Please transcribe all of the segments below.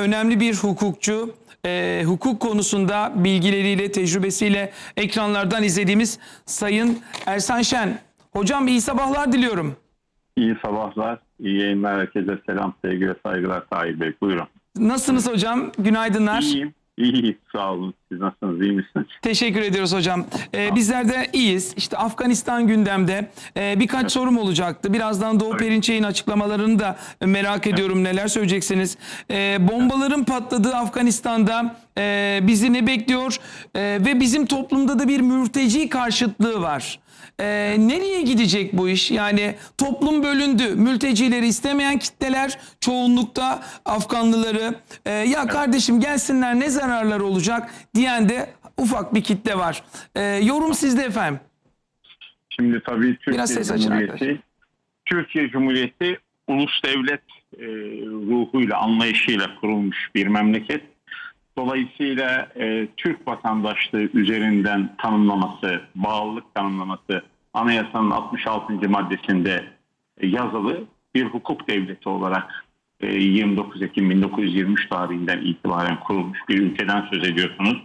önemli bir hukukçu. E, hukuk konusunda bilgileriyle, tecrübesiyle ekranlardan izlediğimiz Sayın Ersan Şen. Hocam iyi sabahlar diliyorum. İyi sabahlar, iyi yayınlar. Herkese selam, sevgi ve saygılar Tahir Bey. Buyurun. Nasılsınız hocam? Günaydınlar. İyiyim, iyi. Sağ olun. Siz nasılsınız, iyi misiniz? Teşekkür ediyoruz hocam. Ee, bizler de iyiyiz. İşte Afganistan gündemde Ee, birkaç sorum olacaktı. Birazdan Doğu Evet. Perinçek'in açıklamalarını da merak ediyorum. Neler söyleyeceksiniz? Ee, bombaların patladığı Afganistan'da e, bizi ne bekliyor? Ee, ve bizim toplumda da bir mülteci karşıtlığı var. Ee, nereye gidecek bu iş? Yani toplum bölündü. Mültecileri istemeyen kitleler çoğunlukta Afganlıları e, ya kardeşim gelsinler ne zararlar olacak diyen de ufak bir kitle var. Ee, yorum sizde efendim. Şimdi tabii Türkiye Biraz ses açın Cumhuriyeti, arkadaşlar. Türkiye Cumhuriyeti ulus devlet e, ruhuyla, anlayışıyla kurulmuş bir memleket. Dolayısıyla e, Türk vatandaşlığı üzerinden tanımlaması, bağlılık tanımlaması anayasanın 66. maddesinde e, yazılı bir hukuk devleti olarak e, 29 Ekim 1923 tarihinden itibaren kurulmuş bir ülkeden söz ediyorsunuz.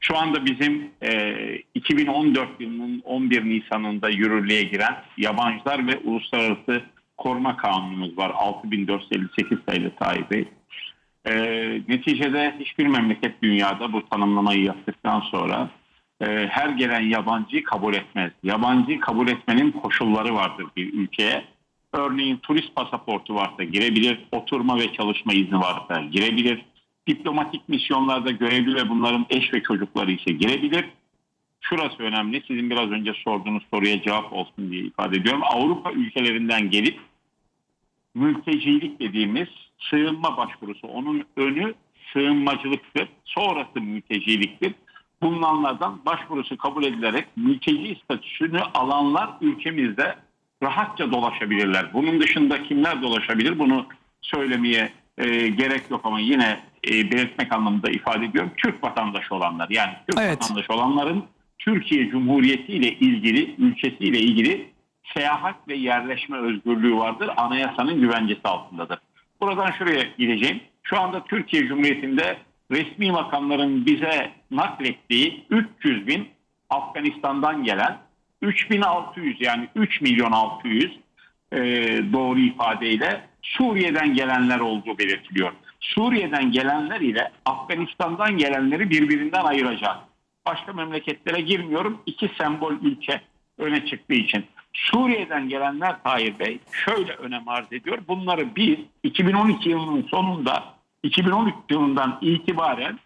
Şu anda bizim e, 2014 yılının 11 Nisan'ında yürürlüğe giren yabancılar ve uluslararası koruma kanunumuz var. 6458 sayılı Bey. E, neticede hiçbir memleket dünyada bu tanımlamayı yaptıktan sonra e, her gelen yabancıyı kabul etmez. Yabancıyı kabul etmenin koşulları vardır bir ülkeye. Örneğin turist pasaportu varsa girebilir, oturma ve çalışma izni varsa girebilir, diplomatik misyonlarda görevli ve bunların eş ve çocukları ise girebilir. Şurası önemli, sizin biraz önce sorduğunuz soruya cevap olsun diye ifade ediyorum. Avrupa ülkelerinden gelip mültecilik dediğimiz sığınma başvurusu. Onun önü sığınmacılıktır. Sonrası mülteciliktir. Bulunanlardan başvurusu kabul edilerek mülteci statüsünü alanlar ülkemizde rahatça dolaşabilirler. Bunun dışında kimler dolaşabilir bunu söylemeye e, gerek yok ama yine e, belirtmek anlamında ifade ediyorum. Türk vatandaşı olanlar yani Türk Evet. vatandaşı olanların Türkiye Cumhuriyeti ile ilgili, ülkesiyle ilgili seyahat ve yerleşme özgürlüğü vardır. Anayasanın güvencesi altındadır. Buradan şuraya gideceğim. Şu anda Türkiye Cumhuriyeti'nde resmi makamların bize naklettiği 300 bin Afganistan'dan gelen 3600 yani 3 milyon 600 e, doğru ifadeyle Suriye'den gelenler olduğu belirtiliyor. Suriye'den gelenler ile Afganistan'dan gelenleri birbirinden ayıracak. Başka memleketlere girmiyorum. İki sembol ülke öne çıktığı için. Suriye'den gelenler Tahir Bey şöyle önem arz ediyor. Bunları biz 2012 yılının sonunda 2013 yılından itibaren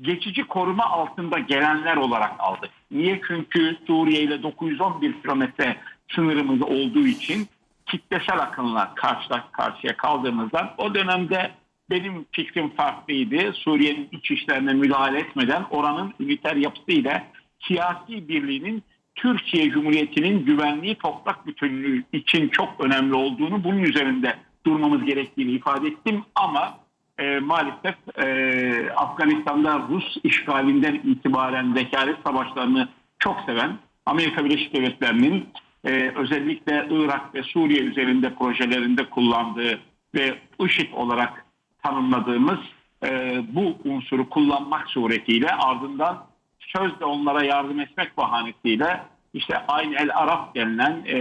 geçici koruma altında gelenler olarak aldık. Niye? Çünkü Suriye ile 911 kilometre sınırımız olduğu için kitlesel akınlar karşı karşıya kaldığımızdan o dönemde benim fikrim farklıydı. Suriye'nin iç işlerine müdahale etmeden oranın üniter yapısıyla siyasi birliğinin Türkiye Cumhuriyeti'nin güvenliği toprak bütünlüğü için çok önemli olduğunu bunun üzerinde durmamız gerektiğini ifade ettim. Ama e, maalesef e, Afganistan'da Rus işgalinden itibaren vekalet savaşlarını çok seven Amerika Birleşik Devletleri'nin e, özellikle Irak ve Suriye üzerinde projelerinde kullandığı ve IŞİD olarak tanımladığımız e, bu unsuru kullanmak suretiyle ardından sözle onlara yardım etmek bahanesiyle işte Ayn el Arap denilen e,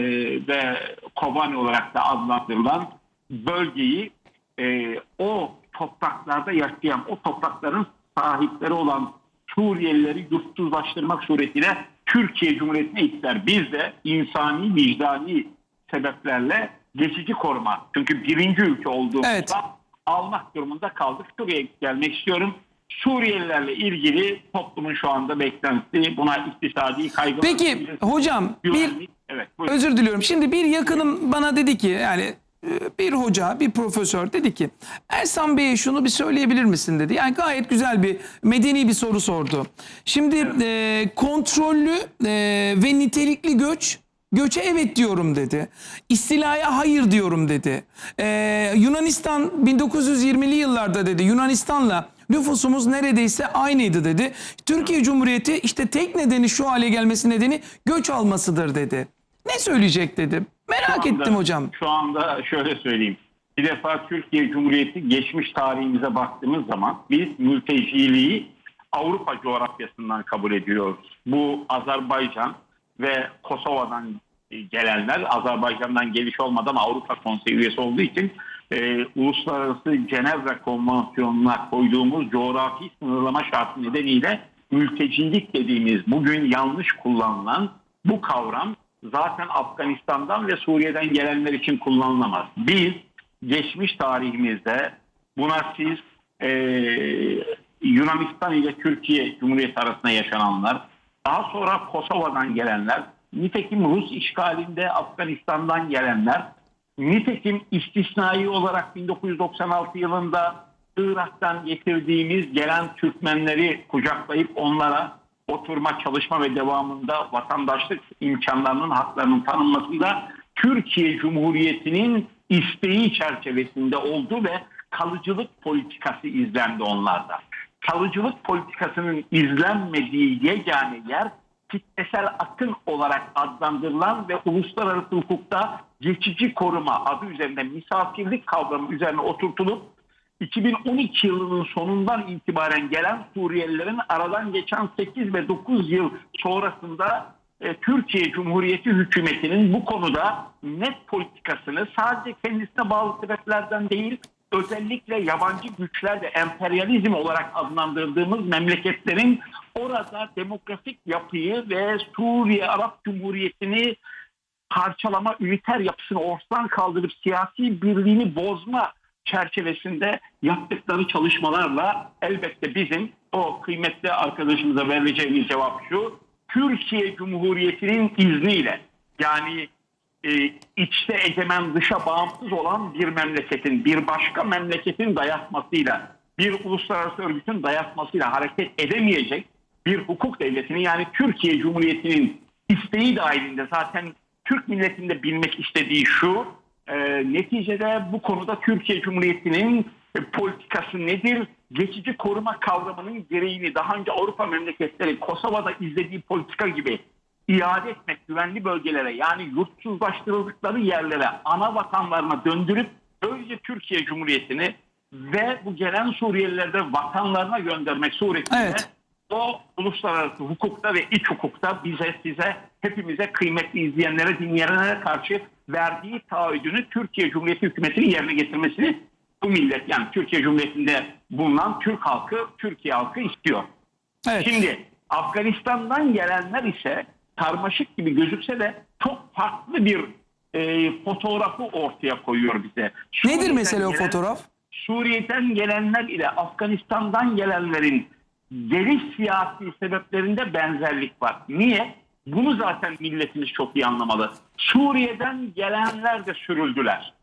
ve Kobani olarak da adlandırılan bölgeyi e, o topraklarda yaşayan, o toprakların sahipleri olan Suriyelileri yurtsuzlaştırmak suretiyle Türkiye Cumhuriyeti'ne ister. Biz de insani, vicdani sebeplerle geçici koruma. Çünkü birinci ülke olduğumuzda Evet. almak durumunda kaldık. Suriye'ye gelmek istiyorum. Suriyelilerle ilgili toplumun şu anda beklentisi buna iktisadi kaygı. Peki hocam bir. Evet, buyurun. Özür diliyorum. Şimdi bir yakınım bana dedi ki yani e, bir hoca, bir profesör dedi ki Ersan Bey'e şunu bir söyleyebilir misin dedi. Yani gayet güzel bir medeni bir soru sordu. Şimdi e, kontrollü e, ve nitelikli göç Göçe evet diyorum dedi. İstilaya hayır diyorum dedi. E, Yunanistan 1920'li yıllarda dedi Yunanistan'la nüfusumuz neredeyse aynıydı dedi. Türkiye Cumhuriyeti işte tek nedeni şu hale gelmesi nedeni göç almasıdır dedi. Ne söyleyecek dedi. Merak Şu anda- ettim hocam. Şu anda şöyle söyleyeyim. Bir defa Türkiye Cumhuriyeti geçmiş tarihimize baktığımız zaman biz mülteciliği Avrupa coğrafyasından kabul ediyoruz. Bu Azerbaycan ve Kosova'dan gelenler Azerbaycan'dan geliş olmadan Avrupa Konseyi üyesi olduğu için e, Uluslararası Cenevre Konvansiyonu'na koyduğumuz coğrafi sınırlama şartı nedeniyle mültecilik dediğimiz bugün yanlış kullanılan bu kavram zaten Afganistan'dan ve Suriye'den gelenler için kullanılamaz. Biz geçmiş tarihimizde buna siz e, Yunanistan ile Türkiye Cumhuriyeti arasında yaşananlar, daha sonra Kosova'dan gelenler, nitekim Rus işgalinde Afganistan'dan gelenler, nitekim istisnai olarak 1996 yılında Irak'tan getirdiğimiz gelen Türkmenleri kucaklayıp onlara oturma, çalışma ve devamında vatandaşlık imkanlarının, haklarının tanınmasında Türkiye Cumhuriyeti'nin isteği çerçevesinde oldu ve kalıcılık politikası izlendi onlarda. Kalıcılık politikasının izlenmediği yegane yer kitlesel akın olarak adlandırılan ve uluslararası hukukta geçici koruma adı üzerinde misafirlik kavramı üzerine oturtulup 2012 yılının sonundan itibaren gelen Suriyelilerin aradan geçen 8 ve 9 yıl sonrasında e, Türkiye Cumhuriyeti hükümetinin bu konuda net politikasını sadece kendisine bağlı sebeplerden değil özellikle yabancı güçler ve emperyalizm olarak adlandırdığımız memleketlerin orada demografik yapıyı ve Suriye Arap Cumhuriyeti'ni parçalama, üniter yapısını ortadan kaldırıp siyasi birliğini bozma çerçevesinde yaptıkları çalışmalarla elbette bizim o kıymetli arkadaşımıza vereceğimiz cevap şu. Türkiye Cumhuriyeti'nin izniyle yani e, içte egemen dışa bağımsız olan bir memleketin bir başka memleketin dayatmasıyla bir uluslararası örgütün dayatmasıyla hareket edemeyecek bir hukuk devletinin yani Türkiye Cumhuriyeti'nin isteği dahilinde zaten Türk milletinde bilmek istediği şu e, neticede bu konuda Türkiye Cumhuriyeti'nin e, politikası nedir? Geçici koruma kavramının gereğini daha önce Avrupa memleketleri Kosova'da izlediği politika gibi iade etmek güvenli bölgelere yani yurtsuzlaştırıldıkları yerlere ana vatanlarına döndürüp böylece Türkiye Cumhuriyeti'ni ve bu gelen Suriyelileri de vatanlarına göndermek suretiyle Evet. O uluslararası hukukta ve iç hukukta bize size hepimize kıymetli izleyenlere dinleyenlere karşı verdiği taahhüdünü Türkiye Cumhuriyeti hükümetinin yerine getirmesini bu millet yani Türkiye Cumhuriyeti'nde bulunan Türk halkı Türkiye halkı istiyor. Evet. Şimdi Afganistan'dan gelenler ise karmaşık gibi gözükse de çok farklı bir e, fotoğrafı ortaya koyuyor bize. Nedir Suriye'den mesela o gelen- fotoğraf? Suriye'den gelenler ile Afganistan'dan gelenlerin geliş siyasi sebeplerinde benzerlik var. Niye? Bunu zaten milletimiz çok iyi anlamalı. Suriye'den gelenler de sürüldüler.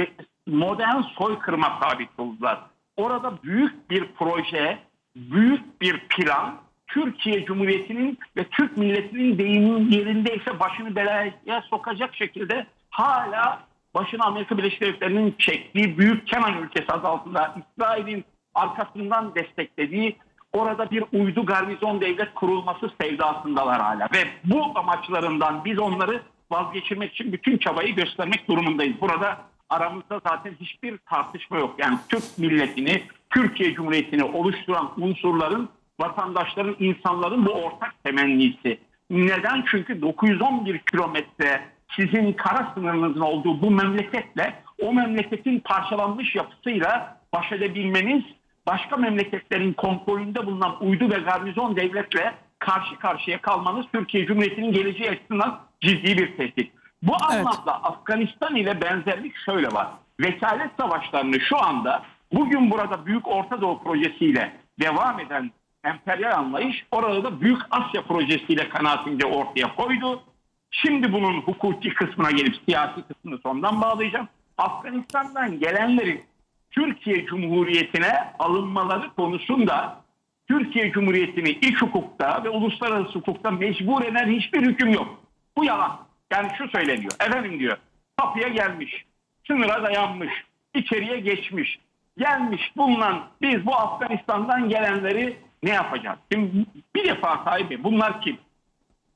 E, Modern soykırıma tabi tutuldular. Orada büyük bir proje, büyük bir plan Türkiye Cumhuriyeti'nin ve Türk milletinin deyimin yerindeyse başını belaya sokacak şekilde hala başına Amerika Birleşik Devletleri'nin çektiği büyük Kenan ülkesi adı altında İsrail'in arkasından desteklediği orada bir uydu garnizon devlet kurulması sevdasındalar hala. Ve bu amaçlarından biz onları vazgeçirmek için bütün çabayı göstermek durumundayız. Burada aramızda zaten hiçbir tartışma yok. Yani Türk milletini, Türkiye Cumhuriyeti'ni oluşturan unsurların, vatandaşların, insanların bu ortak temennisi. Neden? Çünkü 911 kilometre sizin kara sınırınızın olduğu bu memleketle o memleketin parçalanmış yapısıyla baş edebilmeniz başka memleketlerin kontrolünde bulunan uydu ve garnizon devletle karşı karşıya kalmanız Türkiye Cumhuriyeti'nin geleceği açısından ciddi bir tehdit. Bu anlamda Afganistan ile benzerlik şöyle var. Vekalet savaşlarını şu anda bugün burada Büyük Orta Doğu projesiyle devam eden emperyal anlayış orada da Büyük Asya projesiyle kanaatimce ortaya koydu. Şimdi bunun hukuki kısmına gelip siyasi kısmını sondan bağlayacağım. Afganistan'dan gelenlerin Türkiye Cumhuriyeti'ne alınmaları konusunda Türkiye Cumhuriyeti'ni iç hukukta ve uluslararası hukukta mecbur eden hiçbir hüküm yok. Bu yalan. Yani şu söyleniyor. Efendim diyor kapıya gelmiş, sınıra dayanmış, içeriye geçmiş, gelmiş bulunan biz bu Afganistan'dan gelenleri ne yapacağız? Şimdi bir defa sahibi bunlar kim?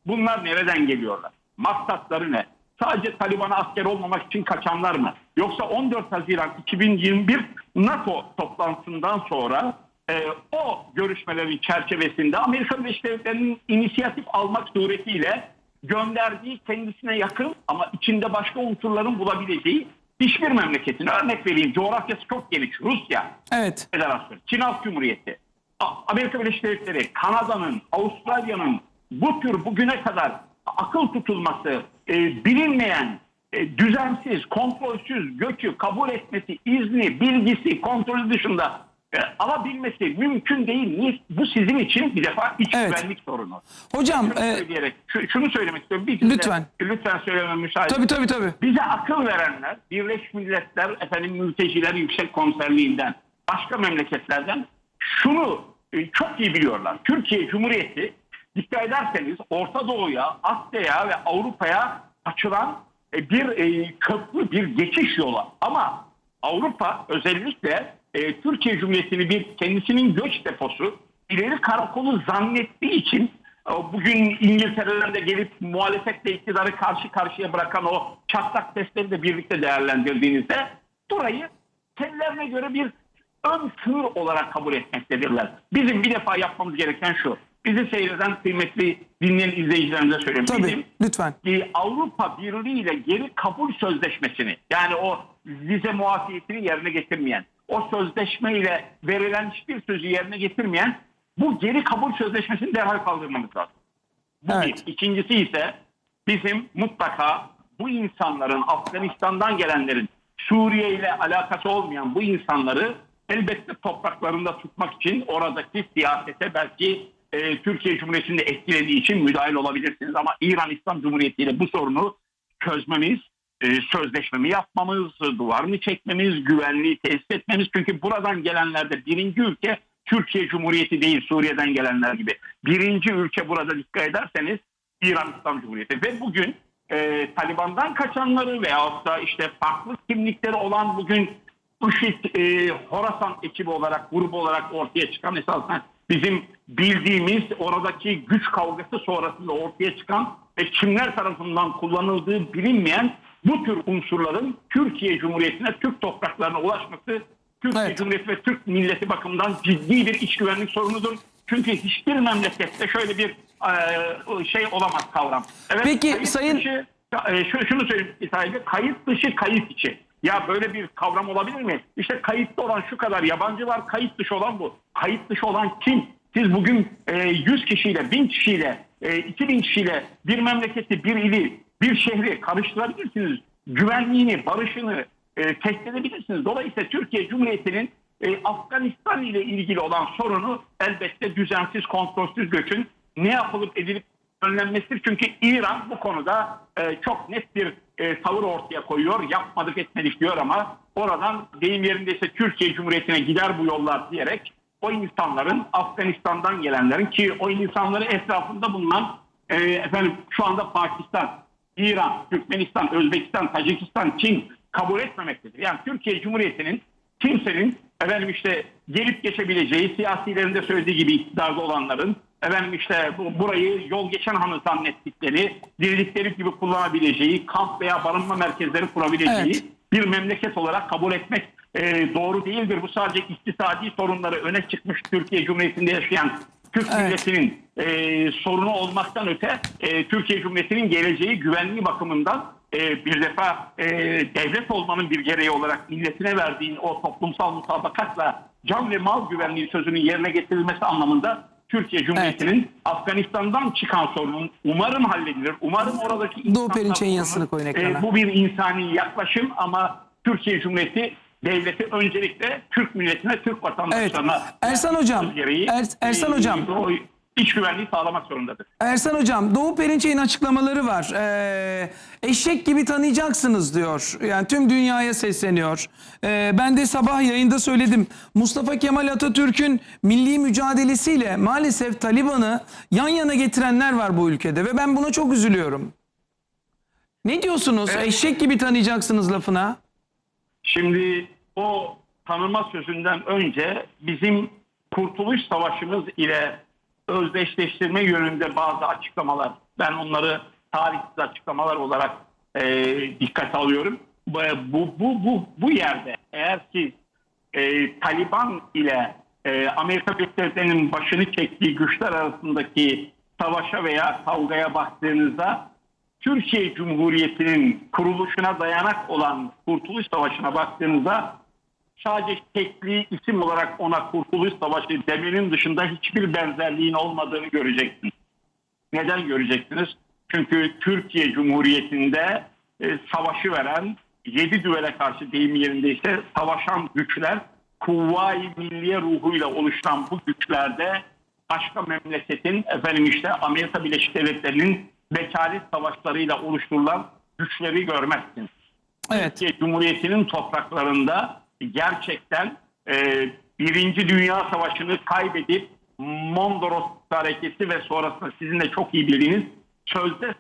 Bunlar nereden geliyorlar? Maksatları ne? Sadece Taliban'a asker olmamak için kaçanlar mı? Yoksa 14 Haziran 2021 NATO toplantısından sonra e, o görüşmelerin çerçevesinde Amerika Birleşik Devletleri'nin inisiyatif almak suretiyle gönderdiği kendisine yakın ama içinde başka unsurların bulabileceği hiçbir memleketin örnek vereyim coğrafyası çok geniş Rusya, Evet. Federasyonu, Çin Halk Cumhuriyeti, Amerika Birleşik Devletleri, Kanada'nın, Avustralya'nın bu tür bugüne kadar akıl tutulması, e, bilinmeyen, e, düzensiz, kontrolsüz göçü kabul etmesi, izni, bilgisi, kontrolü dışında e, alabilmesi mümkün değil. Bu sizin için bir defa iç Evet. güvenlik sorunu. Hocam Şunu, e, söyleyerek, şu- şunu söylemek istiyorum. Bir Lütfen. Lütfen söylemem müsaade. tabii tabii tabii. Bize akıl verenler, Birleşmiş Milletler, efendim mülteciler yüksek konserliğinden, başka memleketlerden şunu e, çok iyi biliyorlar. Türkiye Cumhuriyeti dikkat ederseniz Orta Doğu'ya, Asya'ya ve Avrupa'ya açılan e, bir e, köprü, bir geçiş yolu. Ama Avrupa özellikle e, Türkiye Cumhuriyeti'ni bir kendisinin göç deposu, ileri karakolu zannettiği için e, bugün İngiltere'lerde gelip muhalefetle iktidarı karşı karşıya bırakan o çatlak testleri de birlikte değerlendirdiğinizde burayı kendilerine göre bir ön sınır olarak kabul etmektedirler. Bizim bir defa yapmamız gereken şu. Bizi seyreden kıymetli dinleyen izleyicilerimize söyleyeyim. Tabii. Bizim Lütfen. e, Avrupa Birliği ile geri kabul sözleşmesini yani o vize muafiyetini yerine getirmeyen, o sözleşme ile verilen hiçbir sözü yerine getirmeyen bu geri kabul sözleşmesini derhal kaldırmamız lazım. Bu Evet. bir. İkincisi ise bizim mutlaka bu insanların Afganistan'dan gelenlerin Suriye ile alakası olmayan bu insanları elbette topraklarında tutmak için oradaki siyasete belki e, Türkiye Cumhuriyeti'nde etkilediği için müdahil olabilirsiniz. Ama İran İslam Cumhuriyeti ile bu sorunu çözmemiz, e, sözleşmemi yapmamız, duvarını çekmemiz, güvenliği tesis etmemiz. Çünkü buradan gelenlerde birinci ülke Türkiye Cumhuriyeti değil Suriye'den gelenler gibi. Birinci ülke burada dikkat ederseniz İran İslam Cumhuriyeti. Ve bugün e, Taliban'dan kaçanları veyahut da işte farklı kimlikleri olan bugün IŞİD e, Horasan ekibi olarak, grubu olarak ortaya çıkan esasen bizim bildiğimiz oradaki güç kavgası sonrasında ortaya çıkan ve kimler tarafından kullanıldığı bilinmeyen bu tür unsurların Türkiye Cumhuriyeti'ne, Türk topraklarına ulaşması Türkiye Evet. Cumhuriyeti ve Türk milleti bakımından ciddi bir iç güvenlik sorunudur. Çünkü hiçbir memlekette şöyle bir e, şey olamaz kavram. Evet, Peki, Sayın- dışı, e, şu- şunu söyleyeyim sahibi, kayıt dışı kayıt içi. Ya böyle bir kavram olabilir mi? İşte kayıtlı olan şu kadar yabancı var, kayıt dışı olan bu. Kayıt dışı olan kim? Siz bugün e, 100 kişiyle, 1000 kişiyle, e, 2000 kişiyle bir memleketi, bir ili, bir şehri karıştırabilirsiniz. Güvenliğini, barışını e, tehdit edebilirsiniz. Dolayısıyla Türkiye Cumhuriyeti'nin e, Afganistan ile ilgili olan sorunu elbette düzensiz, kontrolsüz göçün ne yapılıp edilip önlenmesidir. Çünkü İran bu konuda e, çok net bir e, tavır ortaya koyuyor. Yapmadık etmedik diyor ama oradan deyim yerindeyse Türkiye Cumhuriyeti'ne gider bu yollar diyerek o insanların Afganistan'dan gelenlerin ki o insanları etrafında bulunan e, efendim şu anda Pakistan, İran, Türkmenistan, Özbekistan, Tacikistan, Çin kabul etmemektedir. Yani Türkiye Cumhuriyeti'nin kimsenin efendim işte gelip geçebileceği siyasilerinde söylediği gibi iktidarda olanların efendim işte bu, burayı yol geçen hanı zannettikleri, dirdikleri gibi kullanabileceği, kamp veya barınma merkezleri kurabileceği Evet. bir memleket olarak kabul etmek e, doğru değildir. Bu sadece iktisadi sorunları öne çıkmış Türkiye Cumhuriyeti'nde yaşayan Türk Evet. milletinin e, sorunu olmaktan öte e, Türkiye Cumhuriyeti'nin geleceği güvenliği bakımından e, bir defa e, devlet olmanın bir gereği olarak milletine verdiğin o toplumsal mutabakatla can ve mal güvenliği sözünün yerine getirilmesi anlamında Türkiye Cumhuriyeti'nin Afganistan'dan çıkan sorunun umarım halledilir. Umarım oradaki Doğu Perinçek'in yazısını koyun e, ekrana. bu bir insani yaklaşım ama Türkiye Cumhuriyeti devleti öncelikle Türk milletine, Türk vatandaşlarına Evet. Ersan Hocam, gereği, Er- Ersan e, Hocam. o iç güvenliği sağlamak zorundadır. Ersan Hocam Doğu Perinçek'in açıklamaları var. Ee, eşek gibi tanıyacaksınız diyor. Yani tüm dünyaya sesleniyor. Ee, ben de sabah yayında söyledim. Mustafa Kemal Atatürk'ün milli mücadelesiyle maalesef Taliban'ı yan yana getirenler var bu ülkede ve ben buna çok üzülüyorum. Ne diyorsunuz? Evet. Eşek gibi tanıyacaksınız lafına. Şimdi o tanıma sözünden önce bizim Kurtuluş Savaşımız ile özdeşleştirme yönünde bazı açıklamalar, ben onları tarihsiz açıklamalar olarak e, dikkate alıyorum. Bu, bu, bu, bu, yerde eğer siz e, Taliban ile e, Amerika Devletleri'nin başını çektiği güçler arasındaki savaşa veya kavgaya baktığınızda Türkiye Cumhuriyeti'nin kuruluşuna dayanak olan Kurtuluş Savaşı'na baktığınızda sadece tekli isim olarak ona Kurtuluş Savaşı demenin dışında hiçbir benzerliğin olmadığını göreceksiniz. Neden göreceksiniz? Çünkü Türkiye Cumhuriyeti'nde e, savaşı veren, yedi düvele karşı deyim yerindeyse savaşan güçler, kuvvayi milliye ruhuyla oluşan bu güçlerde başka memleketin efendim işte Amerika Birleşik Devletleri'nin vekalet savaşlarıyla oluşturulan güçleri görmezsiniz. Evet. Türkiye Cumhuriyeti'nin topraklarında gerçekten e, Birinci Dünya Savaşı'nı kaybedip Mondros hareketi ve sonrasında sizin de çok iyi bildiğiniz sözde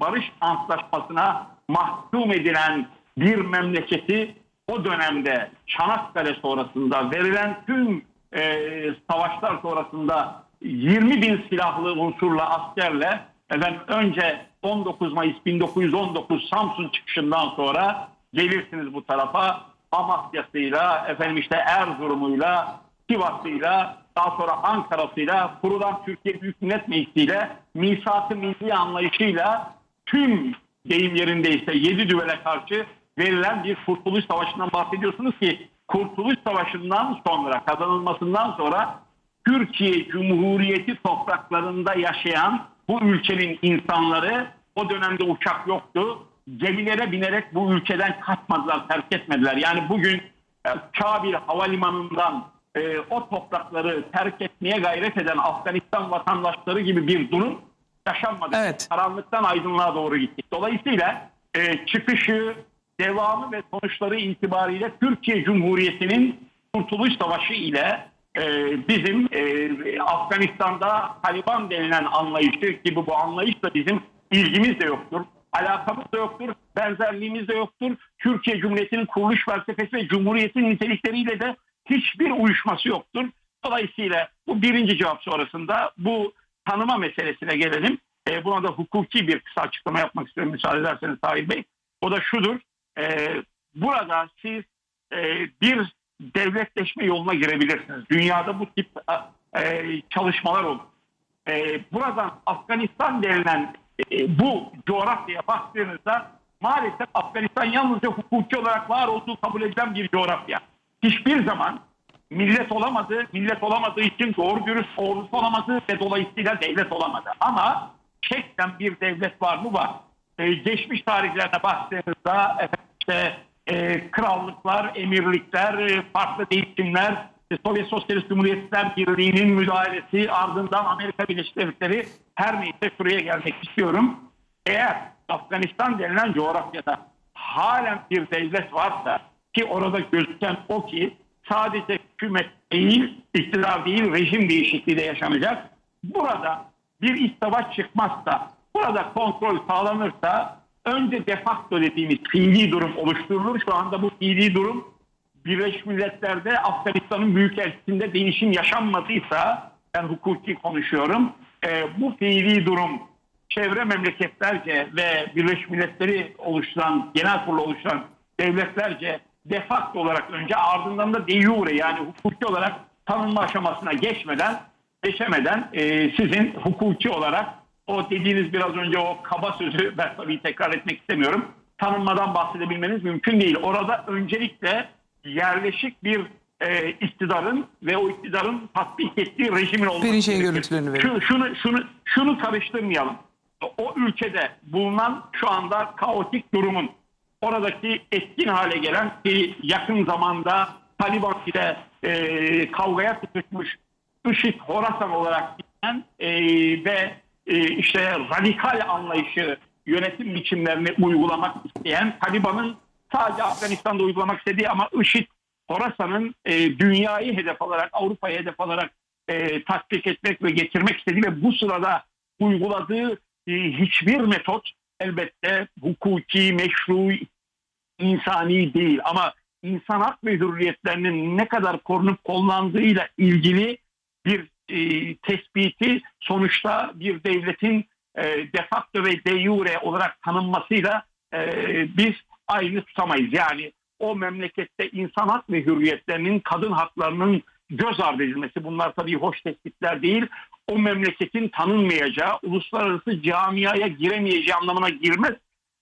barış antlaşmasına mahkum edilen bir memleketi o dönemde Çanakkale sonrasında verilen tüm e, savaşlar sonrasında 20 bin silahlı unsurla askerle efendim önce 19 Mayıs 1919 Samsun çıkışından sonra gelirsiniz bu tarafa Amasya'sıyla efendim işte Erzurum'uyla Sivas'ıyla daha sonra Ankara'sıyla kurulan Türkiye Büyük Millet Meclisi'yle misak-ı milli anlayışıyla tüm deyim yerindeyse yedi düvele karşı verilen bir kurtuluş savaşından bahsediyorsunuz ki kurtuluş savaşından sonra kazanılmasından sonra Türkiye Cumhuriyeti topraklarında yaşayan bu ülkenin insanları o dönemde uçak yoktu. Gemilere binerek bu ülkeden kaçmadılar, terk etmediler. Yani bugün e, Kabil Havalimanı'ndan e, o toprakları terk etmeye gayret eden Afganistan vatandaşları gibi bir durum yaşanmadı. Evet. Karanlıktan aydınlığa doğru gittik. Dolayısıyla e, çıkışı, devamı ve sonuçları itibariyle Türkiye Cumhuriyeti'nin Kurtuluş Savaşı ile e, bizim e, Afganistan'da Taliban denilen anlayışı gibi bu anlayışla bizim ilgimiz de yoktur. Alakamız da yoktur, benzerliğimiz de yoktur. Türkiye Cumhuriyeti'nin kuruluş felsefesi ve Cumhuriyet'in nitelikleriyle de hiçbir uyuşması yoktur. Dolayısıyla bu birinci cevap sonrasında bu tanıma meselesine gelelim. E, buna da hukuki bir kısa açıklama yapmak istiyorum müsaade ederseniz Tahir Bey. O da şudur. E, burada siz e, bir devletleşme yoluna girebilirsiniz. Dünyada bu tip e, çalışmalar olur. E, buradan Afganistan denilen e, bu coğrafyaya baktığınızda maalesef Afganistan yalnızca hukuki olarak var olduğu kabul edilen bir coğrafya. Hiçbir zaman millet olamadı, millet olamadığı için doğru dürüst ordusu olamadı ve dolayısıyla devlet olamadı. Ama çekten bir devlet var mı var. Ee, geçmiş tarihlerine baktığınızda işte e, krallıklar, emirlikler, e, farklı değişimler, Sovyet Sosyalist Cumhuriyetler Birliği'nin müdahalesi ardından Amerika Birleşik Devletleri her neyse şuraya gelmek istiyorum. Eğer Afganistan denilen coğrafyada halen bir devlet varsa ki orada gözüken o ki sadece hükümet değil, iktidar değil, rejim değişikliği de yaşanacak. Burada bir iç savaş çıkmazsa, burada kontrol sağlanırsa önce de facto dediğimiz fiili durum oluşturulur. Şu anda bu fiili durum Birleşmiş Milletler'de Afganistan'ın büyükelçisinde değişim yaşanmadıysa ben hukuki konuşuyorum. E, bu fiili durum çevre memleketlerce ve Birleşmiş Milletleri oluşturan, genel kurulu oluşturan devletlerce de facto olarak önce ardından da de yani hukuki olarak tanınma aşamasına geçmeden geçemeden e, sizin hukuki olarak o dediğiniz biraz önce o kaba sözü ben tabii tekrar etmek istemiyorum. Tanınmadan bahsedebilmeniz mümkün değil. Orada öncelikle yerleşik bir e, iktidarın ve o iktidarın tatbik ettiği rejimin olması gerekir. görüntülerini verin. Şu, şunu, şunu, şunu karıştırmayalım. O ülkede bulunan şu anda kaotik durumun oradaki etkin hale gelen ki yakın zamanda Taliban ile e, kavgaya tutuşmuş IŞİD Horasan olarak bilinen e, ve e, işte radikal anlayışı yönetim biçimlerini uygulamak isteyen Taliban'ın sadece Afganistan'da uygulamak istediği ama IŞİD Horasan'ın e, dünyayı hedef alarak Avrupa'yı hedef alarak e, tatbik etmek ve getirmek istediği ve bu sırada uyguladığı e, hiçbir metot elbette hukuki, meşru, insani değil. Ama insan hak ve hürriyetlerinin ne kadar korunup kollandığıyla ilgili bir e, tespiti sonuçta bir devletin e, de facto ve de jure olarak tanınmasıyla e, biz aynı tutamayız. Yani o memlekette insan hak ve hürriyetlerinin, kadın haklarının göz ardı edilmesi bunlar tabii hoş tespitler değil. O memleketin tanınmayacağı, uluslararası camiaya giremeyeceği anlamına girmez.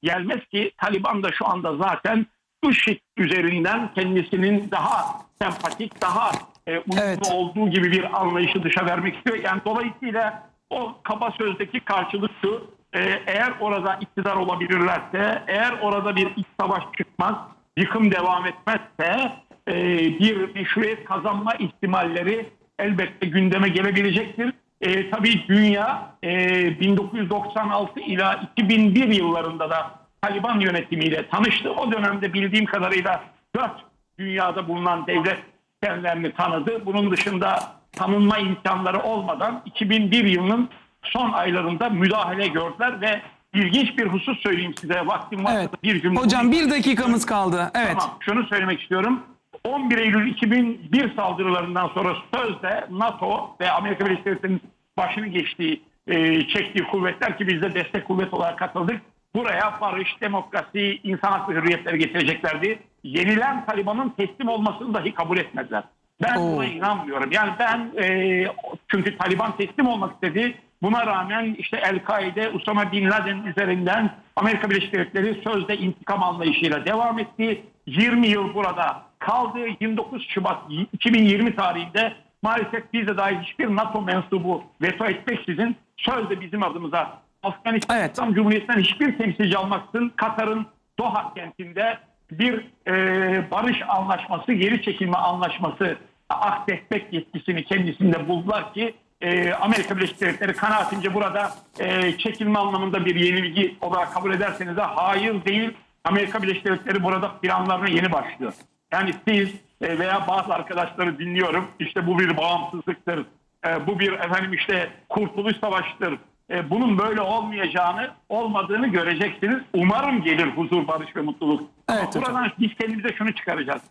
Gelmez ki Taliban da şu anda zaten IŞİD üzerinden kendisinin daha sempatik, daha e, uyumlu Evet. olduğu gibi bir anlayışı dışa vermek istiyor. Yani dolayısıyla o kaba sözdeki karşılık şu, e, eğer orada iktidar olabilirlerse, eğer orada bir iç savaş çıkmaz, yıkım devam etmezse e, bir meşruiyet kazanma ihtimalleri elbette gündeme gelebilecektir. E, tabii dünya e, 1996 ila 2001 yıllarında da Taliban yönetimiyle tanıştı. O dönemde bildiğim kadarıyla dört dünyada bulunan devlet kendilerini tanıdı. Bunun dışında tanınma imkanları olmadan 2001 yılının son aylarında müdahale gördüler ve ilginç bir husus söyleyeyim size. Vaktim varsa Evet. bir cümle. Hocam bir dakikamız kaldı. Evet. Tamam şunu söylemek istiyorum. 11 Eylül 2001 saldırılarından sonra sözde NATO ve Amerika Birleşik Devletleri'nin başını geçtiği, e, çektiği kuvvetler ki biz de destek kuvvet olarak katıldık. Buraya barış, demokrasi, insan hak ve hürriyetleri getireceklerdi. Yenilen Taliban'ın teslim olmasını dahi kabul etmediler. Ben Oo. buna inanmıyorum. Yani ben e, çünkü Taliban teslim olmak istedi. Buna rağmen işte El-Kaide, Usama Bin Laden üzerinden Amerika Birleşik Devletleri sözde intikam anlayışıyla devam etti. 20 yıl burada kaldı. 29 Şubat 2020 tarihinde maalesef bize dair hiçbir NATO mensubu veto etmeksizin sözde bizim adımıza Afganistan Evet. İslam Cumhuriyeti'nden hiçbir temsilci almaksızın Katar'ın Doha kentinde bir e, barış anlaşması, geri çekilme anlaşması akdetmek yetkisini kendisinde buldular ki e, Amerika Birleşik Devletleri kanaatimce burada e, çekilme anlamında bir yenilgi olarak kabul ederseniz de hayır değil. Amerika Birleşik Devletleri burada planlarına yeni başlıyor. Yani siz e, veya bazı arkadaşları dinliyorum işte bu bir bağımsızlıktır, e, bu bir efendim işte kurtuluş savaşıdır. E, bunun böyle olmayacağını, olmadığını göreceksiniz. Umarım gelir huzur, barış ve mutluluk. Ama Evet hocam. buradan biz kendimize şunu çıkaracağız.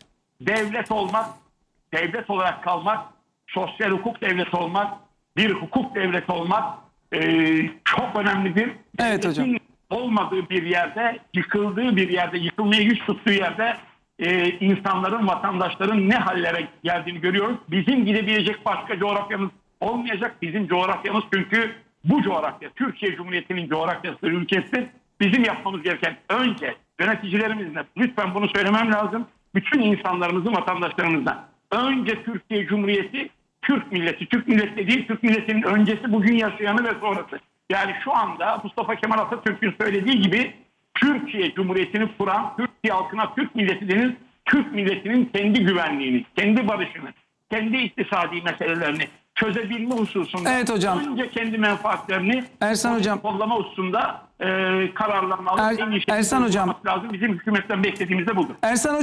Devlet olmak, devlet olarak kalmak, sosyal hukuk devleti olmak, bir hukuk devleti olmak e, çok önemlidir. Evet hocam. Olmadığı bir yerde, yıkıldığı bir yerde, yıkılmaya yüz tuttuğu yerde e, insanların, vatandaşların ne hallere geldiğini görüyoruz. Bizim gidebilecek başka coğrafyamız olmayacak. Bizim coğrafyamız çünkü bu coğrafya, Türkiye Cumhuriyeti'nin coğrafyası, ülkesi bizim yapmamız gereken önce yöneticilerimizle, lütfen bunu söylemem lazım, bütün insanlarımızın, vatandaşlarımızdan. Önce Türkiye Cumhuriyeti, Türk milleti, Türk milleti değil, Türk milletinin öncesi, bugün yaşayanı ve sonrası. Yani şu anda Mustafa Kemal Atatürk'ün söylediği gibi Türkiye Cumhuriyeti'ni kuran Türkiye halkına Türk milleti denir. Türk milletinin kendi güvenliğini, kendi barışını, kendi iktisadi meselelerini çözebilme hususunda Evet hocam. önce kendi menfaatlerini Ersan hocam. kollama hususunda e, kararlarını alıp Er- en iyi şekilde Ersan hocam. lazım. Bizim hükümetten beklediğimiz de budur. Ersan